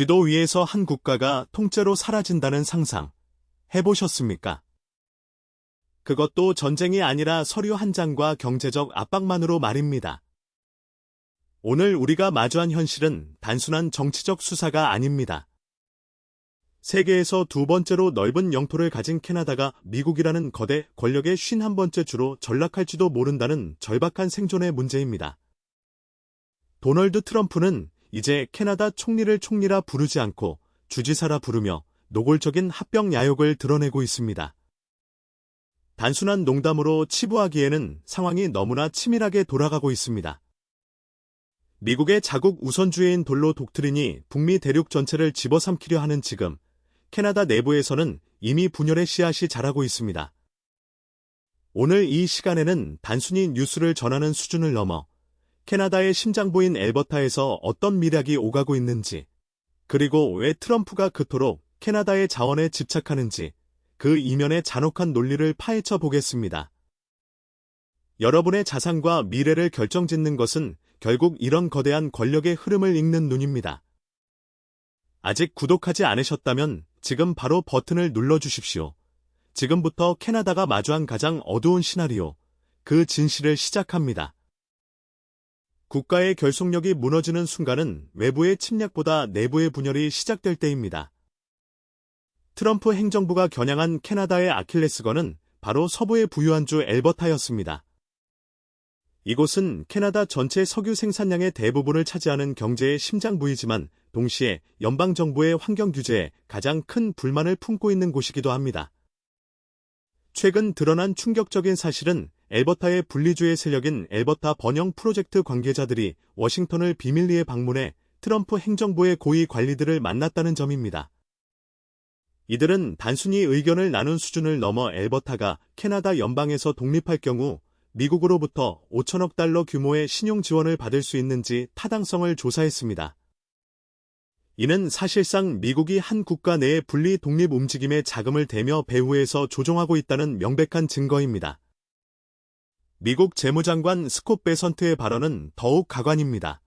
지도 위에서 한 국가가 통째로 사라진다는 상상 해보셨습니까? 그것도 전쟁이 아니라 서류 한 장과 경제적 압박만으로 말입니다. 오늘 우리가 마주한 현실은 단순한 정치적 수사가 아닙니다. 세계에서 두 번째로 넓은 영토를 가진 캐나다가 미국이라는 거대 권력의 51번째 주로 전락할지도 모른다는 절박한 생존의 문제입니다. 도널드 트럼프는 이제 캐나다 총리를 총리라 부르지 않고 주지사라 부르며 노골적인 합병 야욕을 드러내고 있습니다. 단순한 농담으로 치부하기에는 상황이 너무나 치밀하게 돌아가고 있습니다. 미국의 자국 우선주의인 돌로 독트린이 북미 대륙 전체를 집어삼키려 하는 지금 캐나다 내부에서는 이미 분열의 씨앗이 자라고 있습니다. 오늘 이 시간에는 단순히 뉴스를 전하는 수준을 넘어 캐나다의 심장부인 엘버타에서 어떤 미략이 오가고 있는지, 그리고 왜 트럼프가 그토록 캐나다의 자원에 집착하는지 그 이면의 잔혹한 논리를 파헤쳐 보겠습니다. 여러분의 자산과 미래를 결정짓는 것은 결국 이런 거대한 권력의 흐름을 읽는 눈입니다. 아직 구독하지 않으셨다면 지금 바로 버튼을 눌러주십시오. 지금부터 캐나다가 마주한 가장 어두운 시나리오, 그 진실을 시작합니다. 국가의 결속력이 무너지는 순간은 외부의 침략보다 내부의 분열이 시작될 때입니다. 트럼프 행정부가 겨냥한 캐나다의 아킬레스건은 바로 서부의 부유한 주 엘버타였습니다. 이곳은 캐나다 전체 석유 생산량의 대부분을 차지하는 경제의 심장부이지만 동시에 연방정부의 환경 규제에 가장 큰 불만을 품고 있는 곳이기도 합니다. 최근 드러난 충격적인 사실은 엘버타의 분리주의 세력인 엘버타 번영 프로젝트 관계자들이 워싱턴을 비밀리에 방문해 트럼프 행정부의 고위 관리들을 만났다는 점입니다. 이들은 단순히 의견을 나눈 수준을 넘어 엘버타가 캐나다 연방에서 독립할 경우 미국으로부터 5천억 달러 규모의 신용 지원을 받을 수 있는지 타당성을 조사했습니다. 이는 사실상 미국이 한 국가 내의 분리 독립 움직임에 자금을 대며 배후에서 조종하고 있다는 명백한 증거입니다. 미국 재무장관 스콧 베선트의 발언은 더욱 가관입니다.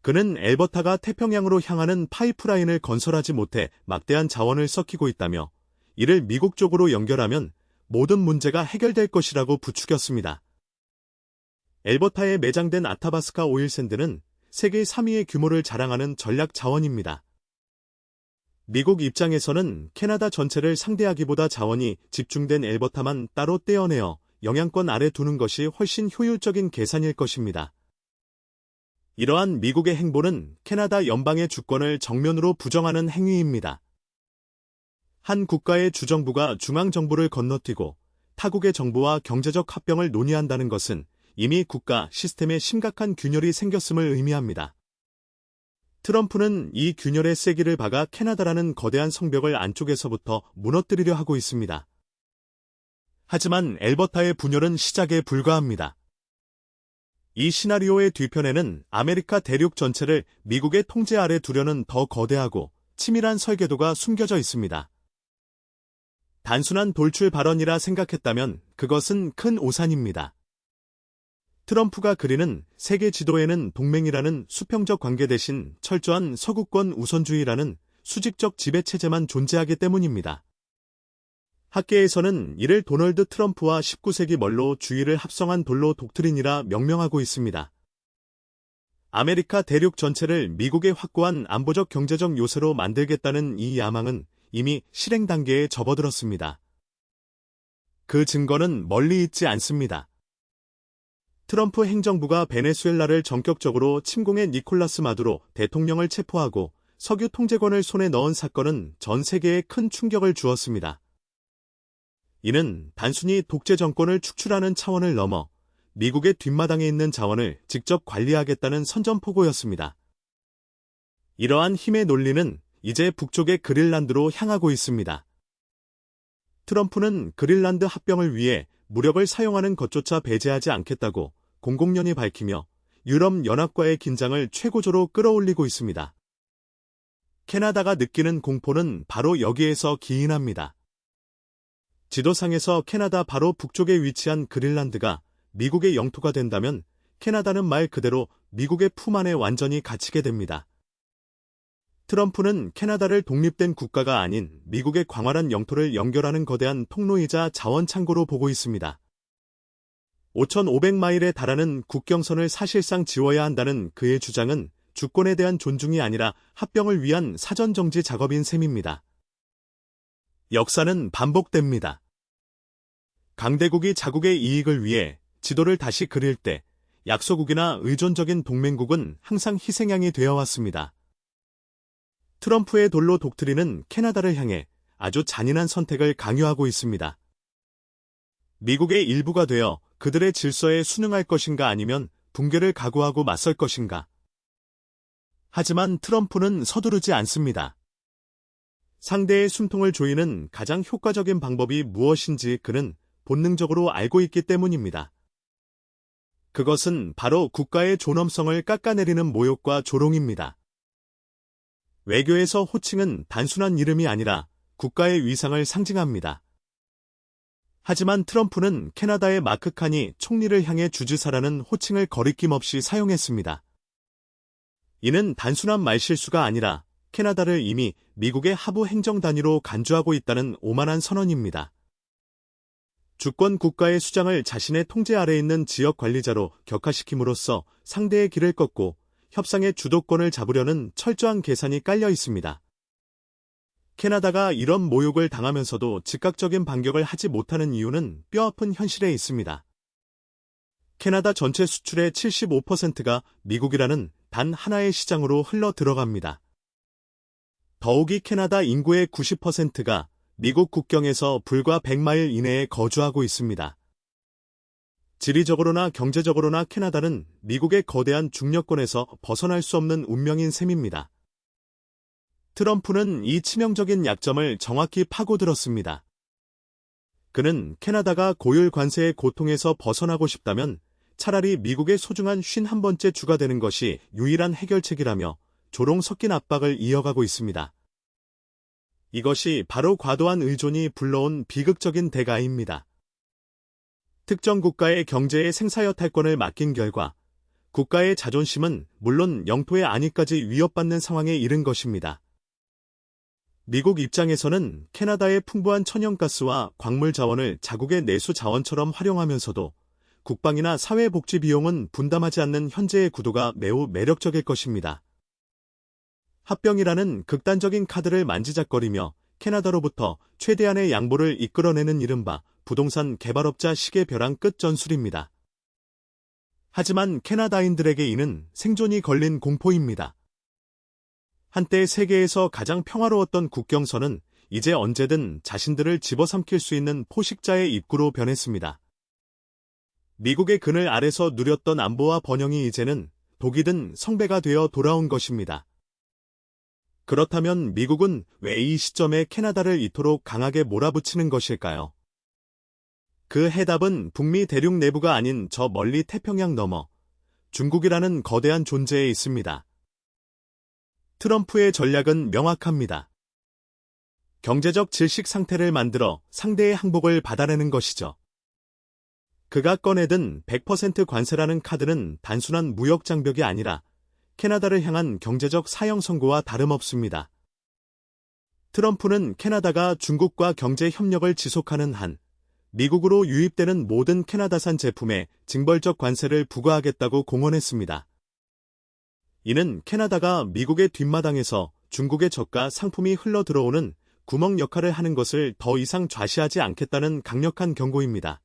그는 엘버타가 태평양으로 향하는 파이프라인을 건설하지 못해 막대한 자원을 썩히고 있다며 이를 미국 쪽으로 연결하면 모든 문제가 해결될 것이라고 부추겼습니다. 엘버타에 매장된 아타바스카 오일샌드는 세계 3위의 규모를 자랑하는 전략 자원입니다. 미국 입장에서는 캐나다 전체를 상대하기보다 자원이 집중된 엘버타만 따로 떼어내어 영향권 아래 두는 것이 훨씬 효율적인 계산일 것입니다. 이러한 미국의 행보는 캐나다 연방의 주권을 정면으로 부정하는 행위입니다. 한 국가의 주정부가 중앙정부를 건너뛰고 타국의 정부와 경제적 합병을 논의한다는 것은 이미 국가 시스템에 심각한 균열이 생겼음을 의미합니다. 트럼프는 이 균열의 세기를 박아 캐나다라는 거대한 성벽을 안쪽에서부터 무너뜨리려 하고 있습니다. 하지만 엘버타의 분열은 시작에 불과합니다. 이 시나리오의 뒤편에는 아메리카 대륙 전체를 미국의 통제 아래 두려는 더 거대하고 치밀한 설계도가 숨겨져 있습니다. 단순한 돌출 발언이라 생각했다면 그것은 큰 오산입니다. 트럼프가 그리는 세계 지도에는 동맹이라는 수평적 관계 대신 철저한 서구권 우선주의라는 수직적 지배체제만 존재하기 때문입니다. 학계에서는 이를 도널드 트럼프와 19세기 멀로 주의를 합성한 돌로 독트린이라 명명하고 있습니다. 아메리카 대륙 전체를 미국의 확고한 안보적 경제적 요새로 만들겠다는 이 야망은 이미 실행 단계에 접어들었습니다. 그 증거는 멀리 있지 않습니다. 트럼프 행정부가 베네수엘라를 전격적으로 침공해 니콜라스 마두로 대통령을 체포하고 석유 통제권을 손에 넣은 사건은 전 세계에 큰 충격을 주었습니다. 이는 단순히 독재 정권을 축출하는 차원을 넘어 미국의 뒷마당에 있는 자원을 직접 관리하겠다는 선전포고였습니다. 이러한 힘의 논리는 이제 북쪽의 그릴란드로 향하고 있습니다. 트럼프는 그릴란드 합병을 위해 무력을 사용하는 것조차 배제하지 않겠다고 공공연히 밝히며 유럽 연합과의 긴장을 최고조로 끌어올리고 있습니다. 캐나다가 느끼는 공포는 바로 여기에서 기인합니다. 지도상에서 캐나다 바로 북쪽에 위치한 그릴란드가 미국의 영토가 된다면 캐나다는 말 그대로 미국의 품 안에 완전히 갇히게 됩니다. 트럼프는 캐나다를 독립된 국가가 아닌 미국의 광활한 영토를 연결하는 거대한 통로이자 자원 창고로 보고 있습니다. 5,500마일에 달하는 국경선을 사실상 지워야 한다는 그의 주장은 주권에 대한 존중이 아니라 합병을 위한 사전 정지 작업인 셈입니다. 역사는 반복됩니다. 강대국이 자국의 이익을 위해 지도를 다시 그릴 때 약소국이나 의존적인 동맹국은 항상 희생양이 되어 왔습니다. 트럼프의 돌로 독트리는 캐나다를 향해 아주 잔인한 선택을 강요하고 있습니다. 미국의 일부가 되어 그들의 질서에 순응할 것인가 아니면 붕괴를 각오하고 맞설 것인가. 하지만 트럼프는 서두르지 않습니다. 상대의 숨통을 조이는 가장 효과적인 방법이 무엇인지 그는 본능적으로 알고 있기 때문입니다. 그것은 바로 국가의 존엄성을 깎아내리는 모욕과 조롱입니다. 외교에서 호칭은 단순한 이름이 아니라 국가의 위상을 상징합니다. 하지만 트럼프는 캐나다의 마크 칸이 총리를 향해 주지사라는 호칭을 거리낌 없이 사용했습니다. 이는 단순한 말실수가 아니라 캐나다를 이미 미국의 하부 행정 단위로 간주하고 있다는 오만한 선언입니다. 주권 국가의 수장을 자신의 통제 아래 있는 지역 관리자로 격화시킴으로써 상대의 길을 꺾고 협상의 주도권을 잡으려는 철저한 계산이 깔려 있습니다. 캐나다가 이런 모욕을 당하면서도 즉각적인 반격을 하지 못하는 이유는 뼈아픈 현실에 있습니다. 캐나다 전체 수출의 75%가 미국이라는 단 하나의 시장으로 흘러 들어갑니다. 더욱이 캐나다 인구의 90%가 미국 국경에서 불과 100마일 이내에 거주하고 있습니다. 지리적으로나 경제적으로나 캐나다는 미국의 거대한 중력권에서 벗어날 수 없는 운명인 셈입니다. 트럼프는 이 치명적인 약점을 정확히 파고들었습니다. 그는 캐나다가 고율 관세의 고통에서 벗어나고 싶다면 차라리 미국의 소중한 51번째 주가 되는 것이 유일한 해결책이라며 조롱 섞인 압박을 이어가고 있습니다. 이것이 바로 과도한 의존이 불러온 비극적인 대가입니다. 특정 국가의 경제의 생사여탈권을 맡긴 결과 국가의 자존심은 물론 영토의 안위까지 위협받는 상황에 이른 것입니다. 미국 입장에서는 캐나다의 풍부한 천연가스와 광물 자원을 자국의 내수 자원처럼 활용하면서도 국방이나 사회복지 비용은 분담하지 않는 현재의 구도가 매우 매력적일 것입니다. 합병이라는 극단적인 카드를 만지작거리며 캐나다로부터 최대한의 양보를 이끌어내는 이른바 부동산 개발업자 시계 벼랑 끝 전술입니다. 하지만 캐나다인들에게 이는 생존이 걸린 공포입니다. 한때 세계에서 가장 평화로웠던 국경선은 이제 언제든 자신들을 집어삼킬 수 있는 포식자의 입구로 변했습니다. 미국의 그늘 아래서 누렸던 안보와 번영이 이제는 독이 든 성배가 되어 돌아온 것입니다. 그렇다면 미국은 왜 이 시점에 캐나다를 이토록 강하게 몰아붙이는 것일까요? 그 해답은 북미 대륙 내부가 아닌 저 멀리 태평양 너머 중국이라는 거대한 존재에 있습니다. 트럼프의 전략은 명확합니다. 경제적 질식 상태를 만들어 상대의 항복을 받아내는 것이죠. 그가 꺼내든 100% 관세라는 카드는 단순한 무역 장벽이 아니라 캐나다를 향한 경제적 사형 선고와 다름없습니다. 트럼프는 캐나다가 중국과 경제 협력을 지속하는 한 미국으로 유입되는 모든 캐나다산 제품에 징벌적 관세를 부과하겠다고 공언했습니다. 이는 캐나다가 미국의 뒷마당에서 중국의 저가 상품이 흘러 들어오는 구멍 역할을 하는 것을 더 이상 좌시하지 않겠다는 강력한 경고입니다.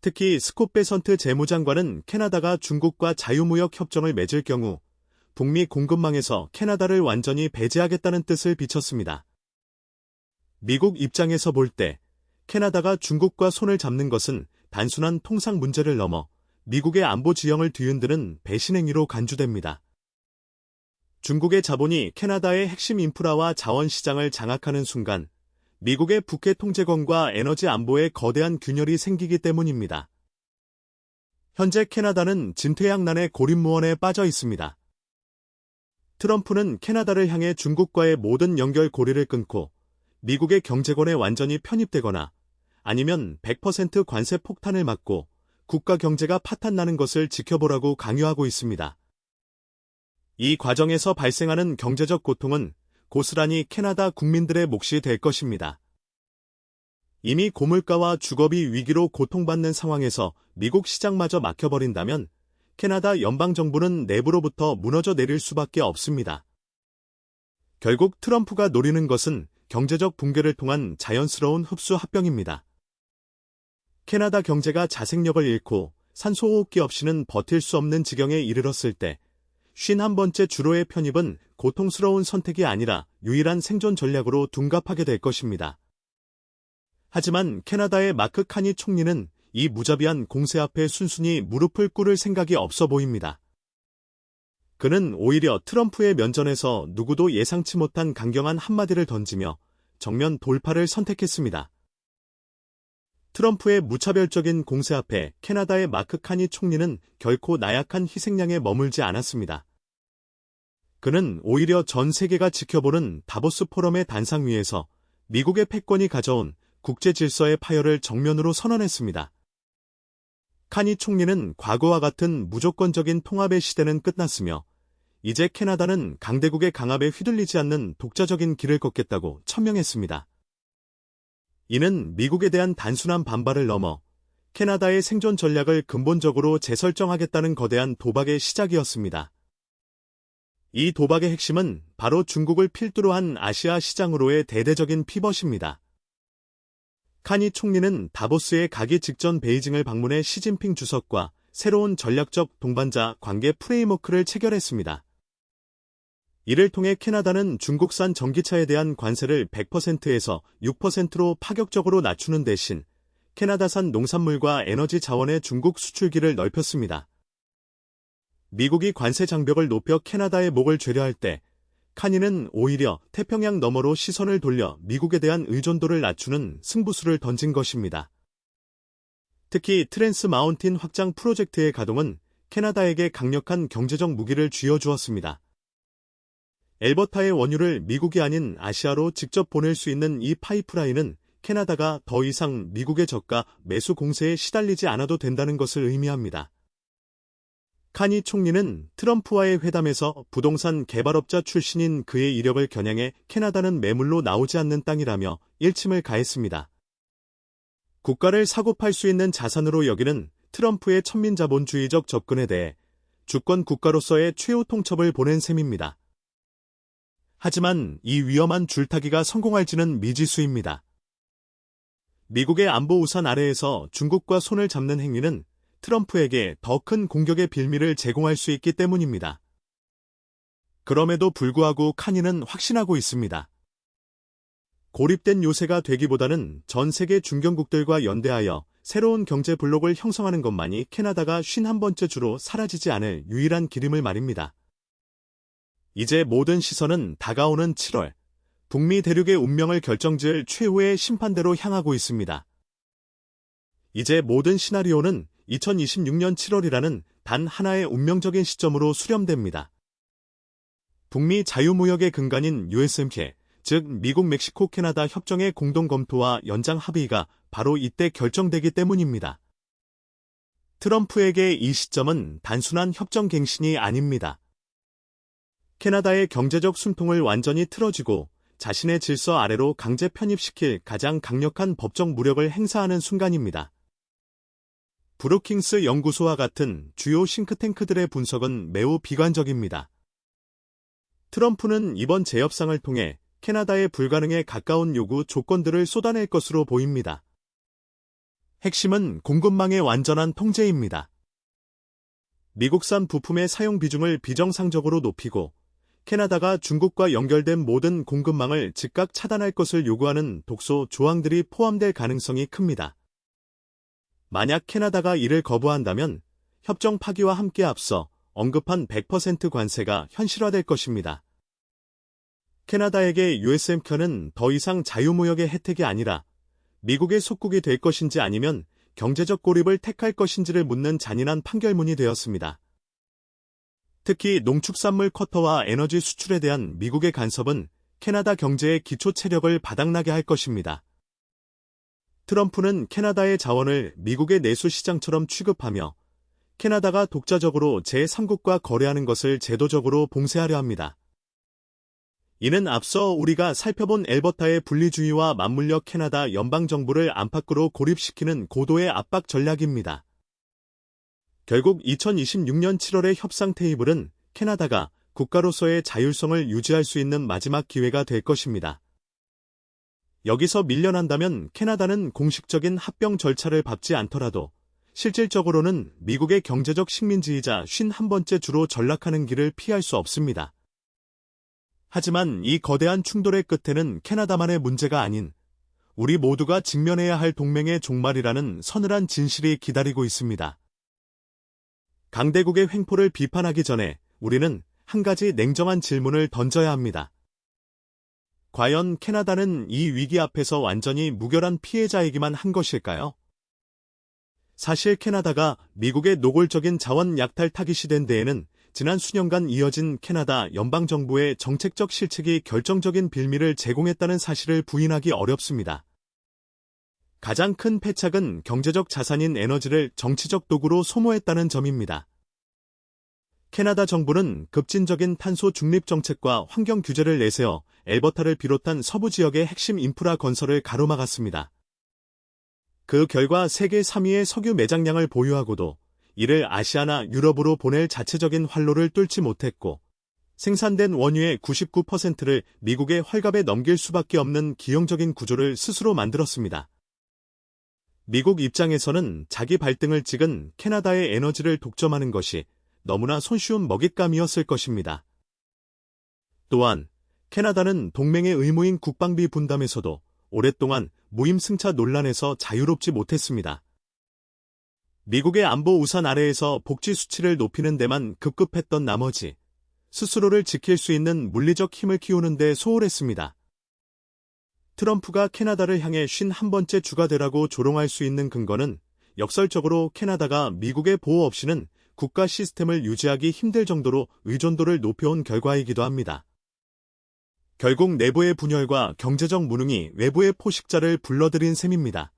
특히 스콧 베선트 재무장관은 캐나다가 중국과 자유무역 협정을 맺을 경우 북미 공급망에서 캐나다를 완전히 배제하겠다는 뜻을 비쳤습니다. 미국 입장에서 볼 때 캐나다가 중국과 손을 잡는 것은 단순한 통상 문제를 넘어 미국의 안보 지형을 뒤흔드는 배신 행위로 간주됩니다. 중국의 자본이 캐나다의 핵심 인프라와 자원 시장을 장악하는 순간 미국의 북해 통제권과 에너지 안보에 거대한 균열이 생기기 때문입니다. 현재 캐나다는 진퇴양난의 고립무원에 빠져 있습니다. 트럼프는 캐나다를 향해 중국과의 모든 연결 고리를 끊고 미국의 경제권에 완전히 편입되거나 아니면 100% 관세 폭탄을 맞고 국가 경제가 파탄나는 것을 지켜보라고 강요하고 있습니다. 이 과정에서 발생하는 경제적 고통은 고스란히 캐나다 국민들의 몫이 될 것입니다. 이미 고물가와 주거비 위기로 고통받는 상황에서 미국 시장마저 막혀버린다면 캐나다 연방정부는 내부로부터 무너져 내릴 수밖에 없습니다. 결국 트럼프가 노리는 것은 경제적 붕괴를 통한 자연스러운 흡수 합병입니다. 캐나다 경제가 자생력을 잃고 산소호흡기 없이는 버틸 수 없는 지경에 이르렀을 때 51번째 주로의 편입은 고통스러운 선택이 아니라 유일한 생존 전략으로 둔갑하게 될 것입니다. 하지만 캐나다의 마크 카니 총리는 이 무자비한 공세 앞에 순순히 무릎을 꿇을 생각이 없어 보입니다. 그는 오히려 트럼프의 면전에서 누구도 예상치 못한 강경한 한마디를 던지며 정면 돌파를 선택했습니다. 트럼프의 무차별적인 공세 앞에 캐나다의 마크 카니 총리는 결코 나약한 희생양에 머물지 않았습니다. 그는 오히려 전 세계가 지켜보는 다보스 포럼의 단상 위에서 미국의 패권이 가져온 국제 질서의 파열을 정면으로 선언했습니다. 카니 총리는 과거와 같은 무조건적인 통합의 시대는 끝났으며 이제 캐나다는 강대국의 강압에 휘둘리지 않는 독자적인 길을 걷겠다고 천명했습니다. 이는 미국에 대한 단순한 반발을 넘어 캐나다의 생존 전략을 근본적으로 재설정하겠다는 거대한 도박의 시작이었습니다. 이 도박의 핵심은 바로 중국을 필두로 한 아시아 시장으로의 대대적인 피벗입니다. 카니 총리는 다보스에 가기 직전 베이징을 방문해 시진핑 주석과 새로운 전략적 동반자 관계 프레임워크를 체결했습니다. 이를 통해 캐나다는 중국산 전기차에 대한 관세를 100%에서 6%로 파격적으로 낮추는 대신 캐나다산 농산물과 에너지 자원의 중국 수출기를 넓혔습니다. 미국이 관세 장벽을 높여 캐나다의 목을 죄려할 때 카니는 오히려 태평양 너머로 시선을 돌려 미국에 대한 의존도를 낮추는 승부수를 던진 것입니다. 특히 트랜스 마운틴 확장 프로젝트의 가동은 캐나다에게 강력한 경제적 무기를 쥐어주었습니다. 엘버타의 원유를 미국이 아닌 아시아로 직접 보낼 수 있는 이 파이프라인은 캐나다가 더 이상 미국의 저가 매수 공세에 시달리지 않아도 된다는 것을 의미합니다. 카니 총리는 트럼프와의 회담에서 부동산 개발업자 출신인 그의 이력을 겨냥해 캐나다는 매물로 나오지 않는 땅이라며 일침을 가했습니다. 국가를 사고팔 수 있는 자산으로 여기는 트럼프의 천민자본주의적 접근에 대해 주권 국가로서의 최후 통첩을 보낸 셈입니다. 하지만 이 위험한 줄타기가 성공할지는 미지수입니다. 미국의 안보 우산 아래에서 중국과 손을 잡는 행위는 트럼프에게 더 큰 공격의 빌미를 제공할 수 있기 때문입니다. 그럼에도 불구하고 카니는 확신하고 있습니다. 고립된 요새가 되기보다는 전 세계 중견국들과 연대하여 새로운 경제 블록을 형성하는 것만이 캐나다가 51번째 주로 사라지지 않을 유일한 기름을 말입니다. 이제 모든 시선은 다가오는 7월, 북미 대륙의 운명을 결정지을 최후의 심판대로 향하고 있습니다. 이제 모든 시나리오는 2026년 7월이라는 단 하나의 운명적인 시점으로 수렴됩니다. 북미 자유무역의 근간인 USMK, 즉 미국 멕시코 캐나다 협정의 공동 검토와 연장 합의가 바로 이때 결정되기 때문입니다. 트럼프에게 이 시점은 단순한 협정 갱신이 아닙니다. 캐나다의 경제적 숨통을 완전히 틀어지고 자신의 질서 아래로 강제 편입시킬 가장 강력한 법적 무력을 행사하는 순간입니다. 브루킹스 연구소와 같은 주요 싱크탱크들의 분석은 매우 비관적입니다. 트럼프는 이번 재협상을 통해 캐나다의 불가능에 가까운 요구 조건들을 쏟아낼 것으로 보입니다. 핵심은 공급망의 완전한 통제입니다. 미국산 부품의 사용 비중을 비정상적으로 높이고 캐나다가 중국과 연결된 모든 공급망을 즉각 차단할 것을 요구하는 독소 조항들이 포함될 가능성이 큽니다. 만약 캐나다가 이를 거부한다면 협정 파기와 함께 앞서 언급한 100% 관세가 현실화될 것입니다. 캐나다에게 USMC는 더 이상 자유무역의 혜택이 아니라 미국의 속국이 될 것인지 아니면 경제적 고립을 택할 것인지를 묻는 잔인한 판결문이 되었습니다. 특히 농축산물 쿼터와 에너지 수출에 대한 미국의 간섭은 캐나다 경제의 기초 체력을 바닥나게 할 것입니다. 트럼프는 캐나다의 자원을 미국의 내수 시장처럼 취급하며 캐나다가 독자적으로 제3국과 거래하는 것을 제도적으로 봉쇄하려 합니다. 이는 앞서 우리가 살펴본 엘버타의 분리주의와 맞물려 캐나다 연방정부를 안팎으로 고립시키는 고도의 압박 전략입니다. 결국 2026년 7월의 협상 테이블은 캐나다가 국가로서의 자율성을 유지할 수 있는 마지막 기회가 될 것입니다. 여기서 밀려난다면 캐나다는 공식적인 합병 절차를 밟지 않더라도 실질적으로는 미국의 경제적 식민지이자 51번째 주로 전락하는 길을 피할 수 없습니다. 하지만 이 거대한 충돌의 끝에는 캐나다만의 문제가 아닌 우리 모두가 직면해야 할 동맹의 종말이라는 서늘한 진실이 기다리고 있습니다. 강대국의 횡포를 비판하기 전에 우리는 한 가지 냉정한 질문을 던져야 합니다. 과연 캐나다는 이 위기 앞에서 완전히 무결한 피해자이기만 한 것일까요? 사실 캐나다가 미국의 노골적인 자원 약탈 타깃이 된 데에는 지난 수년간 이어진 캐나다 연방정부의 정책적 실책이 결정적인 빌미를 제공했다는 사실을 부인하기 어렵습니다. 가장 큰 패착은 경제적 자산인 에너지를 정치적 도구로 소모했다는 점입니다. 캐나다 정부는 급진적인 탄소 중립 정책과 환경 규제를 내세워 엘버타를 비롯한 서부 지역의 핵심 인프라 건설을 가로막았습니다. 그 결과 세계 3위의 석유 매장량을 보유하고도 이를 아시아나 유럽으로 보낼 자체적인 활로를 뚫지 못했고 생산된 원유의 99%를 미국의 헐갑에 넘길 수밖에 없는 기형적인 구조를 스스로 만들었습니다. 미국 입장에서는 자기 발등을 찍은 캐나다의 에너지를 독점하는 것이 너무나 손쉬운 먹잇감이었을 것입니다. 또한 캐나다는 동맹의 의무인 국방비 분담에서도 오랫동안 무임승차 논란에서 자유롭지 못했습니다. 미국의 안보 우산 아래에서 복지 수치를 높이는 데만 급급했던 나머지 스스로를 지킬 수 있는 물리적 힘을 키우는 데 소홀했습니다. 트럼프가 캐나다를 향해 51번째 주가 되라고 조롱할 수 있는 근거는 역설적으로 캐나다가 미국의 보호 없이는 국가 시스템을 유지하기 힘들 정도로 의존도를 높여온 결과이기도 합니다. 결국 내부의 분열과 경제적 무능이 외부의 포식자를 불러들인 셈입니다.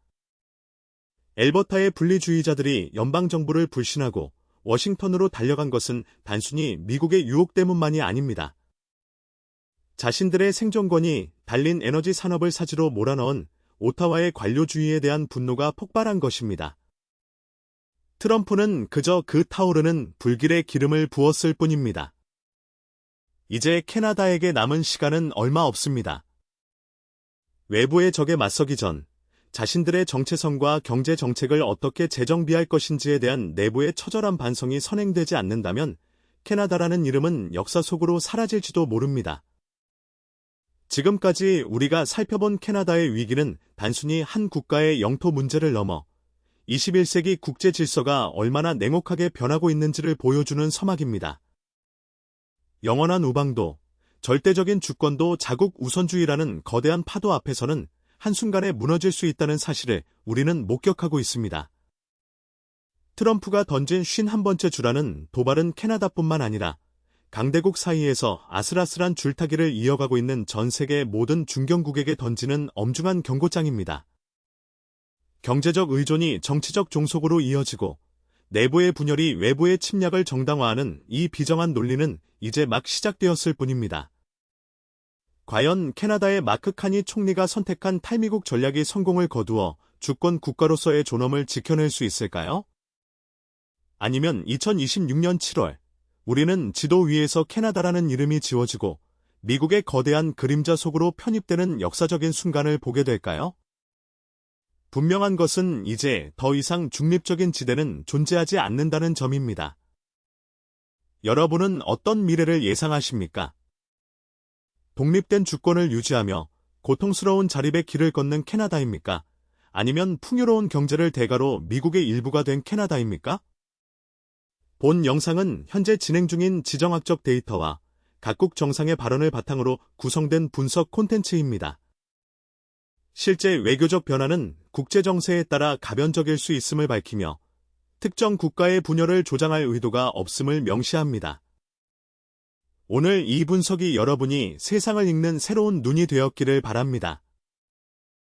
엘버타의 분리주의자들이 연방정부를 불신하고 워싱턴으로 달려간 것은 단순히 미국의 유혹 때문만이 아닙니다. 자신들의 생존권이 달린 에너지 산업을 사지로 몰아넣은 오타와의 관료주의에 대한 분노가 폭발한 것입니다. 트럼프는 그저 그 타오르는 불길의 기름을 부었을 뿐입니다. 이제 캐나다에게 남은 시간은 얼마 없습니다. 외부의 적에 맞서기 전 자신들의 정체성과 경제 정책을 어떻게 재정비할 것인지에 대한 내부의 처절한 반성이 선행되지 않는다면 캐나다라는 이름은 역사 속으로 사라질지도 모릅니다. 지금까지 우리가 살펴본 캐나다의 위기는 단순히 한 국가의 영토 문제를 넘어 21세기 국제 질서가 얼마나 냉혹하게 변하고 있는지를 보여주는 서막입니다. 영원한 우방도, 절대적인 주권도 자국 우선주의라는 거대한 파도 앞에서는 한순간에 무너질 수 있다는 사실을 우리는 목격하고 있습니다. 트럼프가 던진 51번째 주라는 도발은 캐나다뿐만 아니라 강대국 사이에서 아슬아슬한 줄타기를 이어가고 있는 전 세계 모든 중견국에게 던지는 엄중한 경고장입니다. 경제적 의존이 정치적 종속으로 이어지고 내부의 분열이 외부의 침략을 정당화하는 이 비정한 논리는 이제 막 시작되었을 뿐입니다. 과연 캐나다의 마크 카니 총리가 선택한 탈미국 전략이 성공을 거두어 주권 국가로서의 존엄을 지켜낼 수 있을까요? 아니면 2026년 7월 우리는 지도 위에서 캐나다라는 이름이 지워지고 미국의 거대한 그림자 속으로 편입되는 역사적인 순간을 보게 될까요? 분명한 것은 이제 더 이상 중립적인 지대는 존재하지 않는다는 점입니다. 여러분은 어떤 미래를 예상하십니까? 독립된 주권을 유지하며 고통스러운 자립의 길을 걷는 캐나다입니까? 아니면 풍요로운 경제를 대가로 미국의 일부가 된 캐나다입니까? 본 영상은 현재 진행 중인 지정학적 데이터와 각국 정상의 발언을 바탕으로 구성된 분석 콘텐츠입니다. 실제 외교적 변화는 국제 정세에 따라 가변적일 수 있음을 밝히며 특정 국가의 분열을 조장할 의도가 없음을 명시합니다. 오늘 이 분석이 여러분이 세상을 읽는 새로운 눈이 되었기를 바랍니다.